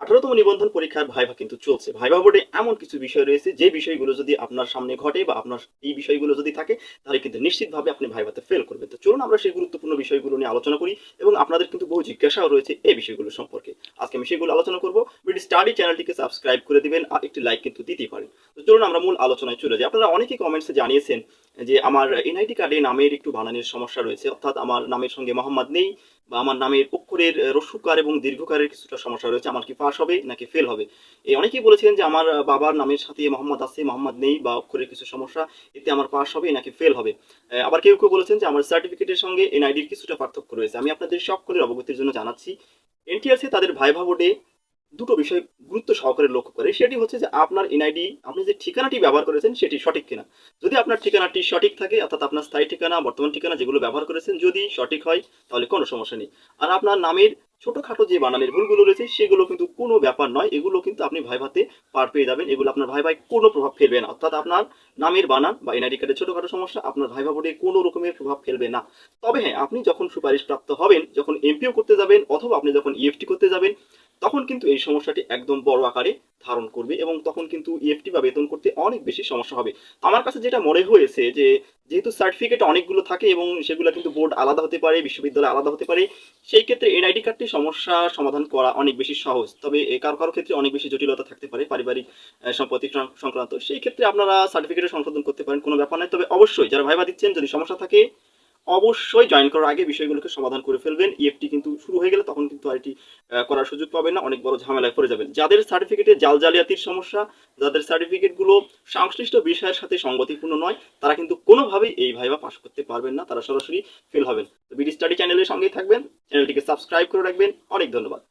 আঠারোতম নিবন্ধন পরীক্ষার ভাইভা কিন্তু চলছে। ভাইভা বোর্ডে এমন কিছু বিষয় রয়েছে, যে বিষয়গুলো যদি আপনার সামনে ঘটে বা আপনার এই বিষয়গুলো যদি থাকে, তাহলে কিন্তু নিশ্চিতভাবে আপনি ভাইভাতে ফেল করবেন। তো চলুন আমরা সেই গুরুত্বপূর্ণ বিষয়গুলো নিয়ে আলোচনা করি এবং আপনাদের কিন্তু বহু জিজ্ঞাসাও রয়েছে এই বিষয়গুলো সম্পর্কে। আজকে আমি সেগুলো আলোচনা করব। ভিডিও স্টাডি চ্যানেলটিকে সাবস্ক্রাইব করে দিবেন আর একটি লাইক কিন্তু দিতেই পারেন। তো চলুন আমরা মূল আলোচনায় চলে যাই। আপনারা অনেকেই কমেন্টসে জানিয়েছেন যে আমার এনআইডি কার্ডে নামের একটু বানানের সমস্যা রয়েছে অর্থাৎ আমার নামের সঙ্গে মোহাম্মদ নেই বা আমার নামের অক্ষরের আহ, রস্যুকার এবং দীর্ঘকারের কিছুটা সমস্যা রয়েছে আমার কি পাস হবে নাকি ফেল হবে? এই অনেকেই বলেছেন যে আমার বাবার নামের সাথে মোহাম্মদ আছে মোহাম্মদ নেই বা অক্ষরের কিছু সমস্যা এতে আমার পাস হবে নাকি ফেল হবে? আবার কেউ কেউ বলেছেন যে আমার সার্টিফিকেটের সঙ্গে এনআইডির কিছুটা পার্থক্য রয়েছে। আমি আপনাদের সকলের অবগতির জন্য জানাচ্ছি এনটিআরসি তাদের ভাইভা বোর্ডে দুটো বিষয় গুরুত্ব সহকারে লক্ষ্য করে, সেটি হচ্ছে যে আপনার এনআইডি আপনি যে ঠিকানাটি ব্যবহার করেছেন সেটি সঠিক কিনা। যদি আপনার ঠিকানাটি সঠিক থাকে, অর্থাৎ আপনার স্থায়ী ঠিকানা, বর্তমান ঠিকানা যেগুলো ব্যবহার করেছেন, যদি সঠিক হয়, তাহলে কোনো সমস্যা নেই। আর আপনার নামের ছোটখাটো যে বানানের ভুলগুলো রয়েছে, সেগুলো কিন্তু কোনো ব্যাপার নয়, এগুলো কিন্তু আপনি ভাইভাতে পার পেয়ে যাবেন, এগুলো আপনার ভাই ভাই কোনো প্রভাব ফেলবে না। অর্থাৎ আপনার নামের বানান বা এনআইডি কার্ডের ছোটখাটো সমস্যা, আপনার ভাইভা বোর্ডে কোনো রকমের প্রভাব ফেলবে না। তবে হ্যাঁ আপনি যখন সুপারিশ প্রাপ্ত হবেন, যখন এমপিও করতে যাবেন, অথবা আপনি যখন ইএফটি করতে যাবেন তখন কিন্তু এই সমস্যাটি একদম বড় আকারে ধারণ করবে এবং তখন কিন্তু ইএফটি বা বেতন করতে অনেক বেশি সমস্যা হবে। আমার কাছে যেটা মনে হয়েছে যে, যেহেতু সার্টিফিকেট অনেকগুলো থাকে এবং সেগুলো কিন্তু বোর্ড আলাদা হতে পারে, বিশ্ববিদ্যালয় আলাদা হতে পারে, সেই ক্ষেত্রে এনআইডি কার্ডটি সমস্যা সমাধান করা অনেক বেশি সহজ। তবে কারও কারও ক্ষেত্রে অনেক বেশি জটিলতা থাকতে পারে পারিবারিক সম্পত্তি সংক্রান্ত। সেই ক্ষেত্রে আপনারা সার্টিফিকেটের সংশোধন করতে পারেন, কোনো ব্যাপার নয় তবে অবশ্যই যারা ভাইবা দিচ্ছেন, যদি সমস্যা থাকে অবশ্যই জয়েন করার আগে বিষয়গুলোকে সমাধান করে ফেলবেন। ইএফটি কিন্তু শুরু হয়ে গেলে তখন কিন্তু আর করার সুযোগ পাবেন না। অনেক বড় ঝামেলায় পড়ে যাবেন। যাদের সার্টিফিকেটে জাল জালিয়াতির সমস্যা, যাদের সার্টিফিকেটগুলো সংশ্লিষ্ট বিষয়ের সাথে সঙ্গতিপূর্ণ নয়, তারা কিন্তু কোনোভাবেই এই ভাইবা পাশ করতে পারবেন না। তারা সরাসরি ফেল হবেন। বিডি স্টাডি চ্যানেলের সঙ্গেই থাকবেন। চ্যানেলটিকে সাবস্ক্রাইব করে রাখবেন। অনেক ধন্যবাদ।